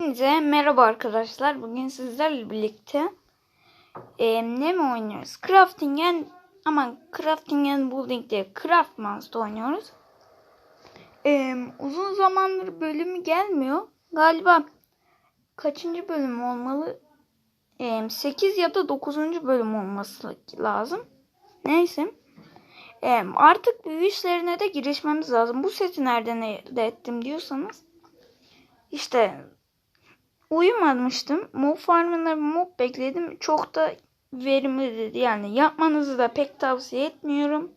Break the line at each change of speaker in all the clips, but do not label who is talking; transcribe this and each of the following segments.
Hepinize merhaba arkadaşlar. Bugün sizlerle birlikte e, ne mi oynuyoruz? Crafting and ama Crafting and Building diye Craftmans'da oynuyoruz. E, uzun zamandır bölümü gelmiyor. Galiba kaçıncı bölüm olmalı? E, 8 ya da 9. bölüm olması lazım. Neyse. E, artık büyü işlerine de girişmemiz lazım. Bu seti nereden elde ettim diyorsanız. İşte uyumamıştım. Mob farmında mob bekledim. Çok da verimli dedi. Yani yapmanızı da pek tavsiye etmiyorum.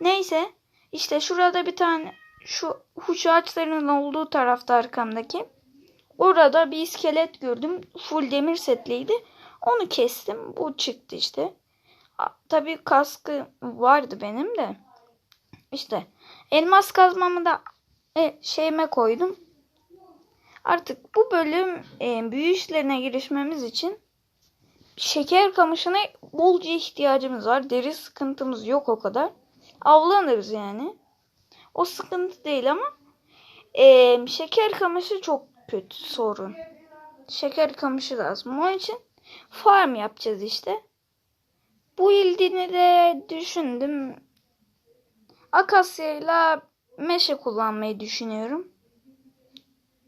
Neyse işte şurada bir tane şu huş ağaçlarının olduğu tarafta arkamdaki. Orada bir iskelet gördüm. Full demir setliydi. Onu kestim. Bu çıktı işte. Tabii kaskı vardı benim de. İşte elmas kazmamı da e, şeyime koydum. Artık bu bölüm e, büyü işlerine girişmemiz için şeker kamışına bolca ihtiyacımız var. Deri sıkıntımız yok o kadar. Avlanırız yani. O sıkıntı değil ama e, şeker kamışı çok kötü sorun. Şeker kamışı lazım. Onun için farm yapacağız işte. Bu ildini de düşündüm. Akasya'yla meşe kullanmayı düşünüyorum.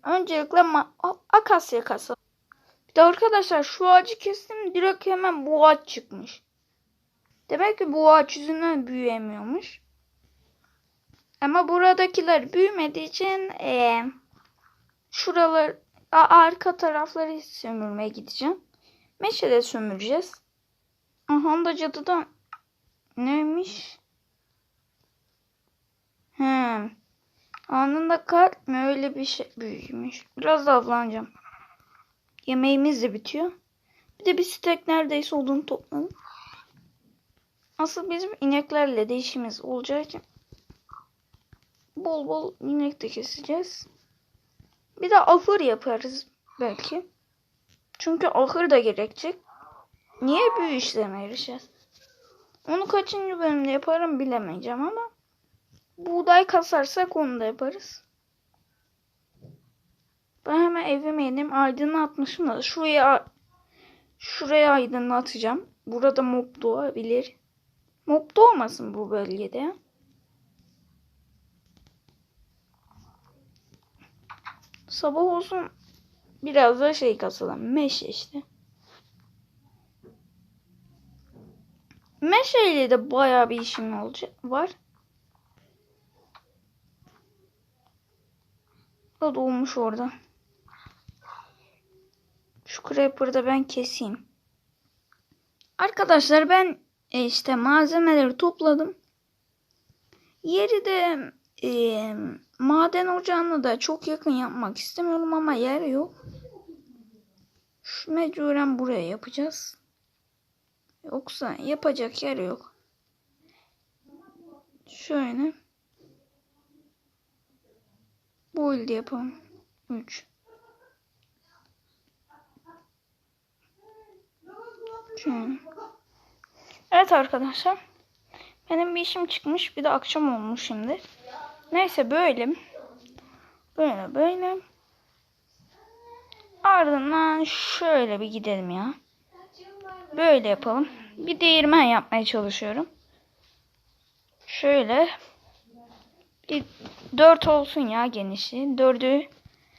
Öncelikle akasya kasa. Bir de arkadaşlar şu ağacı kestim direkt hemen bu ağaç çıkmış. Demek ki bu ağaç yüzünden büyüyemiyormuş. Ama buradakiler büyümediği için ee, şuralar arka tarafları sömürmeye gideceğim. Meşe sömüreceğiz. Aha da cadıdan neymiş? Hmm. Anında kalp mi öyle bir şey büyümüş. Biraz da avlanacağım. Yemeğimiz de bitiyor. Bir de bir stek neredeyse odun topladım. Asıl bizim ineklerle de işimiz olacağı için bol bol inek de keseceğiz. Bir de ahır yaparız belki. Çünkü ahır da gerekecek. Niye büyü işleme erişeceğiz? Onu kaçıncı bölümde yaparım bilemeyeceğim ama buğday kasarsak onu da yaparız. Ben hemen evime indim. Aydınlatmışım da şuraya şuraya aydınlatacağım. Burada mob doğabilir. Mob doğmasın bu bölgede. Sabah olsun biraz da şey kasalım. Meşe işte. Meşeyle de bayağı bir işim olacak var. O doğmuş orada. Şu creeper'ı da ben keseyim. Arkadaşlar ben e, işte malzemeleri topladım. Yeri de e, maden ocağını da çok yakın yapmak istemiyorum ama yer yok. Şu mecburen buraya yapacağız. Yoksa yapacak yer yok. Şöyle. Build yapalım. 3. Şöyle. Evet arkadaşlar. Benim bir işim çıkmış. Bir de akşam olmuş şimdi. Neyse böyle. Böyle böyle. Ardından şöyle bir gidelim ya. Böyle yapalım. Bir değirmen yapmaya çalışıyorum. Şöyle. Bir dört olsun ya genişliği. Dördü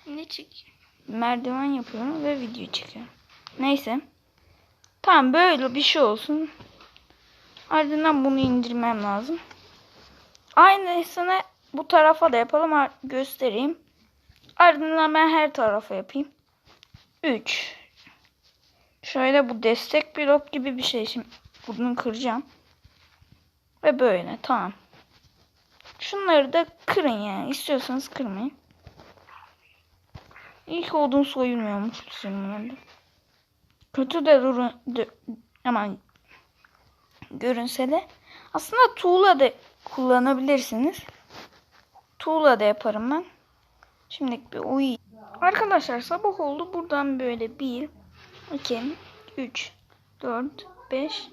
ne çek? Merdiven yapıyorum ve video çekiyorum. Neyse. Tamam böyle bir şey olsun. Ardından bunu indirmem lazım. Aynısını bu tarafa da yapalım. Göstereyim. Ardından ben her tarafa yapayım. 3 Şöyle bu destek blok gibi bir şey. Şimdi bunu kıracağım. Ve böyle tamam. Şunları da kırın yani. İstiyorsanız kırmayın. İlk odun soyulmuyormuş sürümlerde. Kötü de durun aman görünse de aslında tuğla da kullanabilirsiniz. Tuğla da yaparım ben. Şimdi bir uy. Arkadaşlar sabah oldu. Buradan böyle bir 2 3 4 5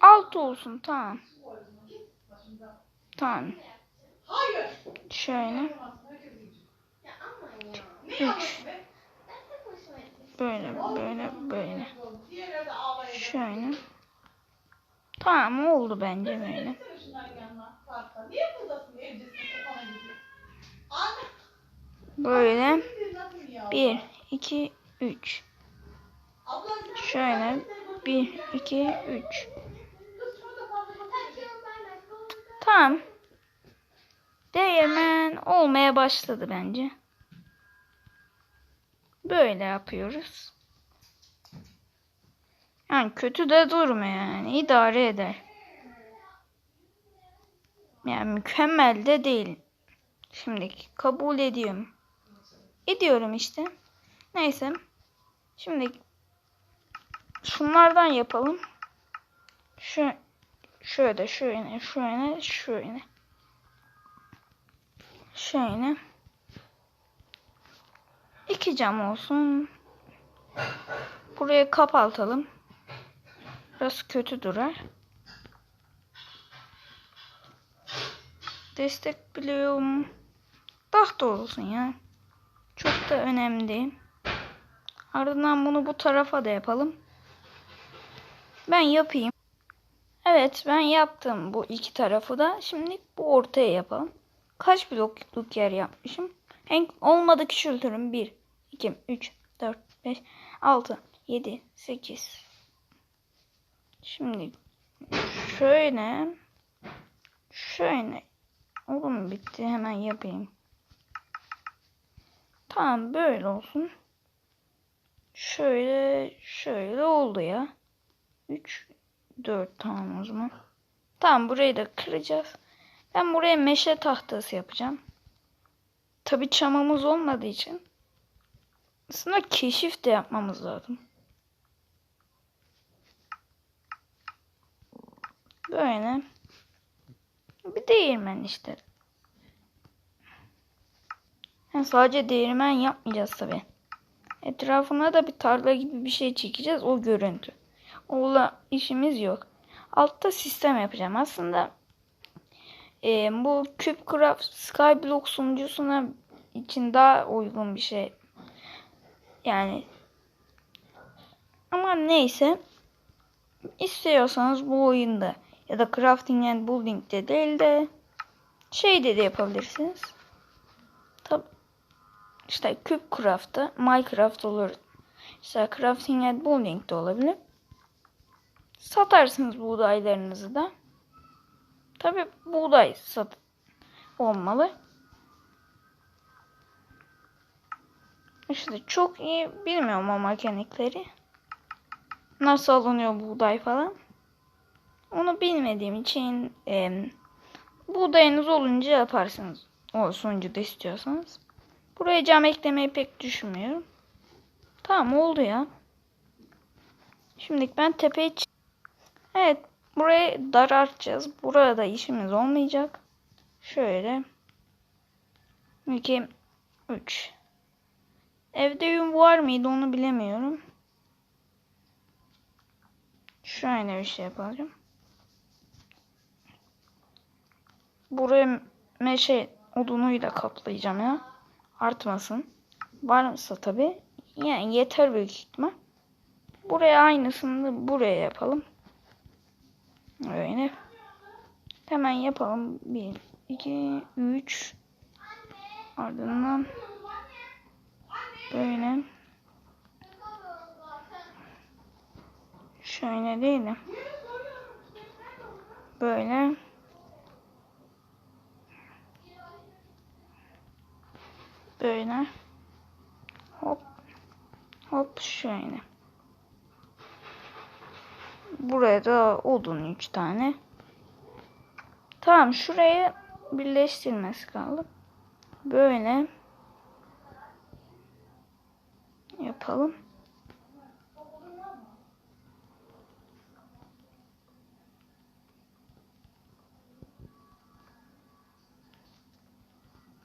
6 olsun tamam. Tamam. Şöyle. 3 Böyle böyle böyle. Şöyle. Tamam oldu bence böyle. Böyle.
bir lafın ya.
1, 2, 3.
Abla sen
Şöyle. 1, 2, 3.
kız şurada fazla
Tamam. Değirmen olmaya başladı bence. Böyle yapıyoruz. Yani kötü de durmuyor yani. idare eder. Yani mükemmel de değil. Şimdi kabul ediyorum. Ediyorum işte. Neyse. Şimdi şunlardan yapalım. Şu şöyle şöyle şöyle şöyle. Şöyle. İki cam olsun. Burayı kapatalım. Biraz kötü durar. Destek biliyorum. Tahta olsun ya. Çok da önemli. Ardından bunu bu tarafa da yapalım. Ben yapayım. Evet ben yaptım bu iki tarafı da. Şimdi bu ortaya yapalım. Kaç blokluk yer yapmışım? En olmadı küçültürüm. 1, 2, 3, 4, 5, 6, 7, 8. Şimdi şöyle şöyle oğlum bitti hemen yapayım. Tamam böyle olsun. Şöyle şöyle oldu ya. 3 4 tamam o zaman. Tamam burayı da kıracağız. Ben buraya meşe tahtası yapacağım. Tabi çamamız olmadığı için aslında keşif de yapmamız lazım. Böyle. Bir değirmen işte. Yani sadece değirmen yapmayacağız tabi. Etrafına da bir tarla gibi bir şey çekeceğiz. O görüntü. Oğla işimiz yok. Altta sistem yapacağım. Aslında e, bu CubeCraft Skyblock sunucusuna için daha uygun bir şey. Yani ama neyse istiyorsanız bu oyunda ya da Crafting and Building'de değil de şeyde de yapabilirsiniz. Tabi işte CubeCraft'ta Minecraft olur. İşte Crafting and Building'de olabilir. Satarsınız buğdaylarınızı da. Tabi buğday sat olmalı. İşte çok iyi bilmiyorum o mekanikleri. Nasıl alınıyor buğday falan. Onu bilmediğim için e, buğdayınız olunca yaparsınız. O sonucu da istiyorsanız. Buraya cam eklemeyi pek düşünmüyorum. Tamam oldu ya. Şimdi ben tepeye Evet burayı daraltacağız. Burada işimiz olmayacak. Şöyle. 2 3 Evde yün var mıydı onu bilemiyorum. Şöyle bir şey yapacağım. Buraya meşe odunuyla kaplayacağım ya. Artmasın. Varsa tabi. Yani yeter büyük ihtimal. Buraya aynısını buraya yapalım. Öyle. Hemen yapalım. 1, 2, 3. Ardından böyle. Şöyle değil de. Böyle. Böyle. Hop. Hop şöyle. Buraya da odun 3 tane. Tamam şuraya birleştirmesi kaldı. Böyle yapalım.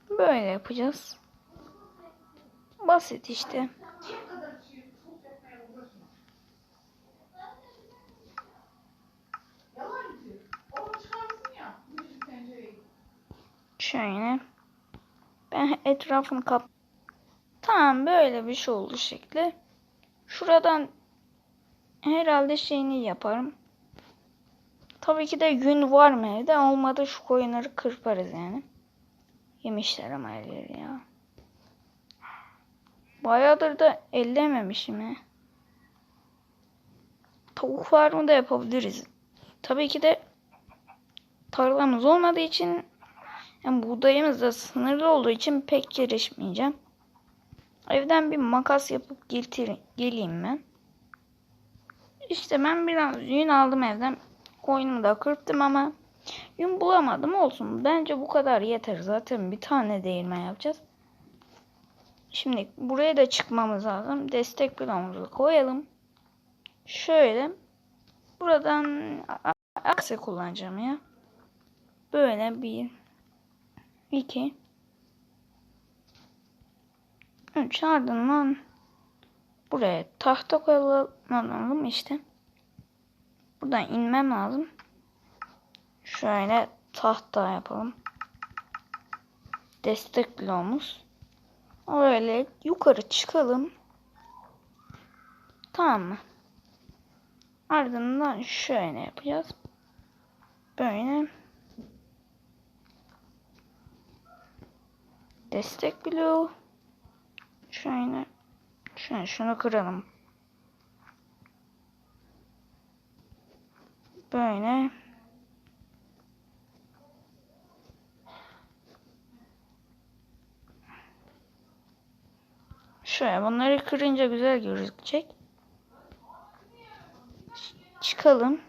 Böyle yapacağız. Basit işte. Şöyle. Ben etrafını kap. Tamam böyle bir şey oldu şekli. Şuradan herhalde şeyini yaparım. Tabii ki de yün var mı evde? Olmadı şu koyunları kırparız yani. Yemişler ama elleri ya. Bayağıdır da ellememişim ya. Tavuk farmı da yapabiliriz. Tabii ki de tarlamız olmadığı için yani buğdayımız da sınırlı olduğu için pek girişmeyeceğim. Evden bir makas yapıp getir, geleyim ben. İşte ben biraz yün aldım evden. Koyunumu da kırptım ama yün bulamadım olsun. Bence bu kadar yeter. Zaten bir tane değirmen yapacağız. Şimdi buraya da çıkmamız lazım. Destek bloğumuzu koyalım. Şöyle. Buradan akse kullanacağım ya. Böyle bir, iki, üç ardından buraya tahta koyalım işte. Buradan inmem lazım. Şöyle tahta yapalım. Destek bloğumuz. Öyle yukarı çıkalım. Tamam mı? Ardından şöyle yapacağız. Böyle. Destek bloğu. Şöyle. Şöyle şunu kıralım. Böyle. Şöyle bunları kırınca güzel gözükecek. Çıkalım.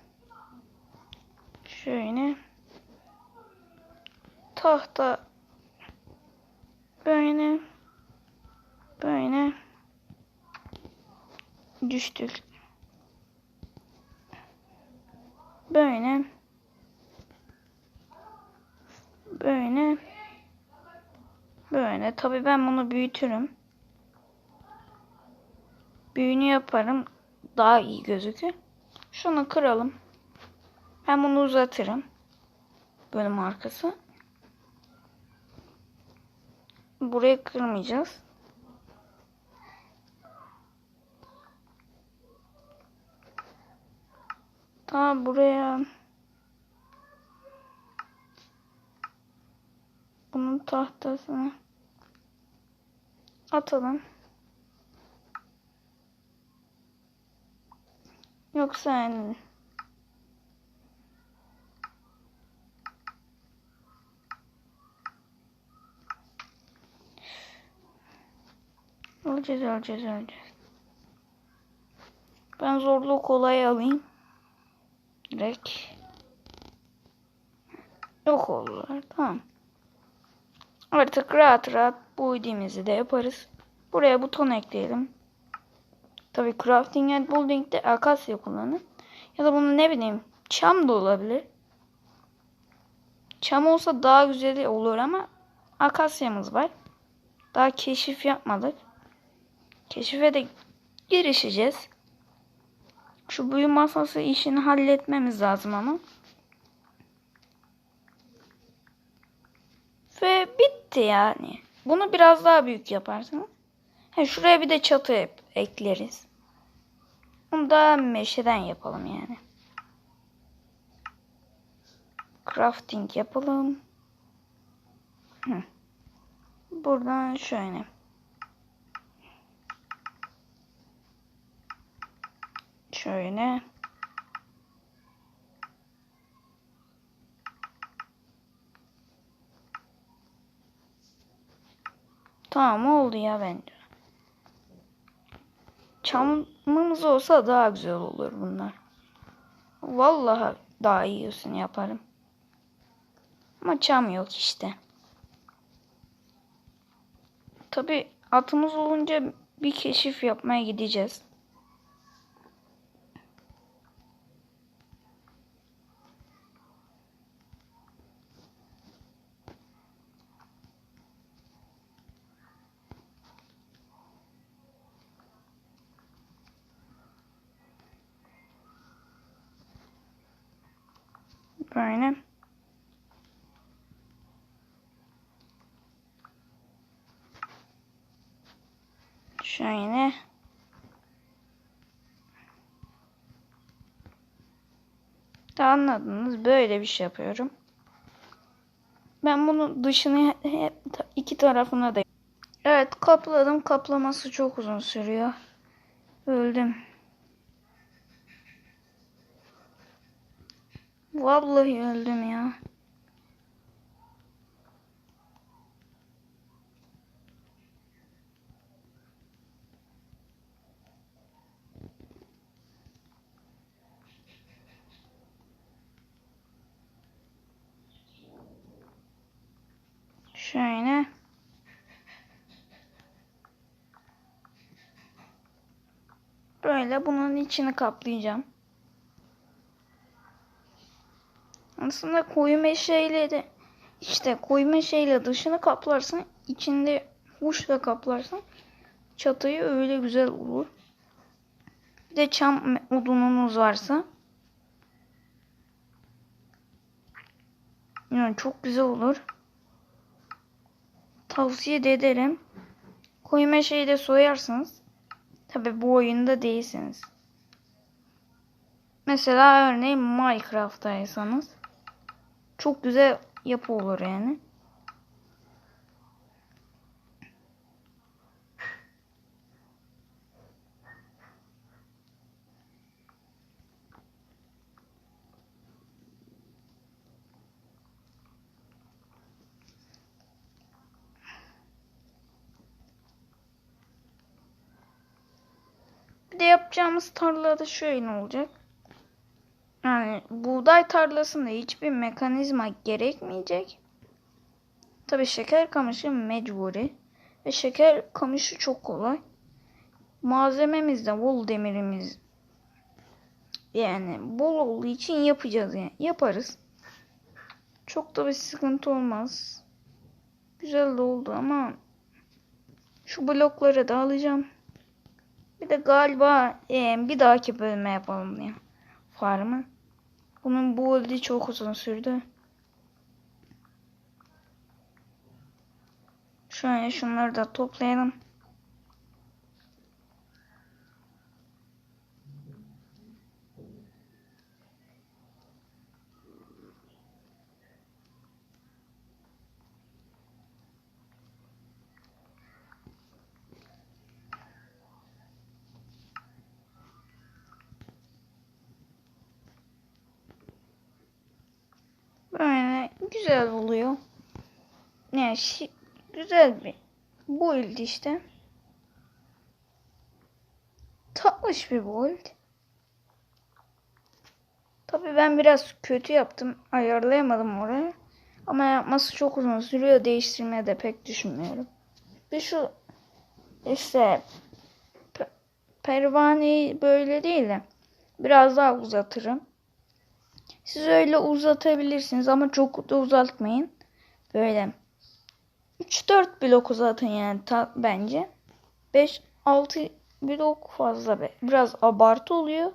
Şöyle. Tahta. Böyle. Böyle. Düştük. Böyle. Böyle. Böyle. Tabii ben bunu büyütürüm. Büyünü yaparım. Daha iyi gözükür. Şunu kıralım. Ben bunu uzatırım. Bölüm arkası. Burayı kırmayacağız. Daha buraya bunun tahtasını atalım. Yoksa yani Öleceğiz, öleceğiz, öleceğiz. Ben zorluğu kolay alayım. Direkt. Yok oldular. Tamam. Artık rahat rahat bu ödemimizi de yaparız. Buraya buton ekleyelim. Tabi crafting and building'de akasya kullanın. Ya da bunu ne bileyim çam da olabilir. Çam olsa daha güzel olur ama akasyamız var. Daha keşif yapmadık. Keşife de girişeceğiz. Şu büyü masası işini halletmemiz lazım ama. Ve bitti yani. Bunu biraz daha büyük yaparsınız. He, şuraya bir de çatı ekleriz. Bunu da meşeden yapalım yani. Crafting yapalım. Hı. Buradan şöyle. Şöyle. Tamam oldu ya bence. Çamımız olsa daha güzel olur bunlar. Vallahi daha iyisini yaparım. Ama çam yok işte. Tabi atımız olunca bir keşif yapmaya gideceğiz. Böyle. Şöyle. Da anladınız. Böyle bir şey yapıyorum. Ben bunu dışını hep iki tarafına da Evet kapladım. Kaplaması çok uzun sürüyor. Öldüm. Vallahi öldüm ya. Şöyle. Böyle bunun içini kaplayacağım. Aslında koyu meşeyle de işte koyu meşeyle dışını kaplarsın, içinde huşla kaplarsın. Çatıyı öyle güzel olur. Bir de çam odununuz varsa yani çok güzel olur. Tavsiye de ederim. Koyu meşeyi de soyarsınız. Tabi bu oyunda değilsiniz. Mesela örneğin Minecraft'taysanız çok güzel yapı olur yani. Bir de yapacağımız tarlada şöyle olacak. Yani buğday tarlasında hiçbir mekanizma gerekmeyecek. Tabi şeker kamışı mecburi. Ve şeker kamışı çok kolay. Malzememiz de bol demirimiz. Yani bol olduğu için yapacağız yani. Yaparız. Çok da bir sıkıntı olmaz. Güzel de oldu ama şu blokları da alacağım. Bir de galiba e, bir dahaki bölüme yapalım ya. Farmı. Bunun bu öldü çok uzun sürdü. Şöyle şunları da toplayalım. Böyle güzel oluyor. Yani şi- güzel bir build işte. Tatlış bir build. Tabii ben biraz kötü yaptım. Ayarlayamadım orayı. Ama yapması çok uzun sürüyor. Değiştirmeye de pek düşünmüyorum. Bir şu işte pe- pervaneyi böyle değil de biraz daha uzatırım. Siz öyle uzatabilirsiniz ama çok da uzatmayın. Böyle 3-4 blok uzatın yani ta, bence. 5-6 blok fazla be. Biraz abartı oluyor.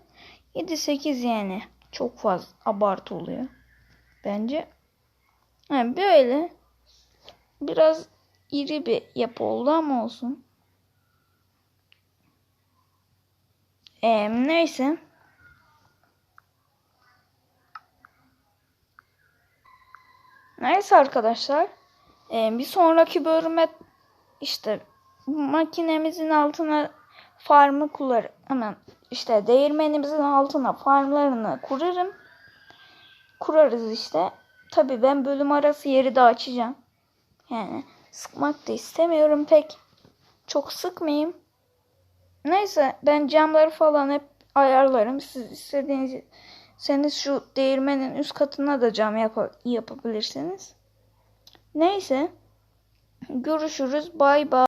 7-8 yani çok fazla abartı oluyor. Bence. Yani böyle biraz iri bir yapı oldu ama olsun. Ee, neyse. Neyse arkadaşlar. Ee, bir sonraki bölüme işte makinemizin altına farmı kurar hemen işte değirmenimizin altına farmlarını kurarım. Kurarız işte. Tabi ben bölüm arası yeri de açacağım. Yani sıkmak da istemiyorum pek. Çok sıkmayayım. Neyse ben camları falan hep ayarlarım. Siz istediğiniz Seniz şu değirmenin üst katına da cam yap yapabilirsiniz. Neyse. Görüşürüz. Bay bay.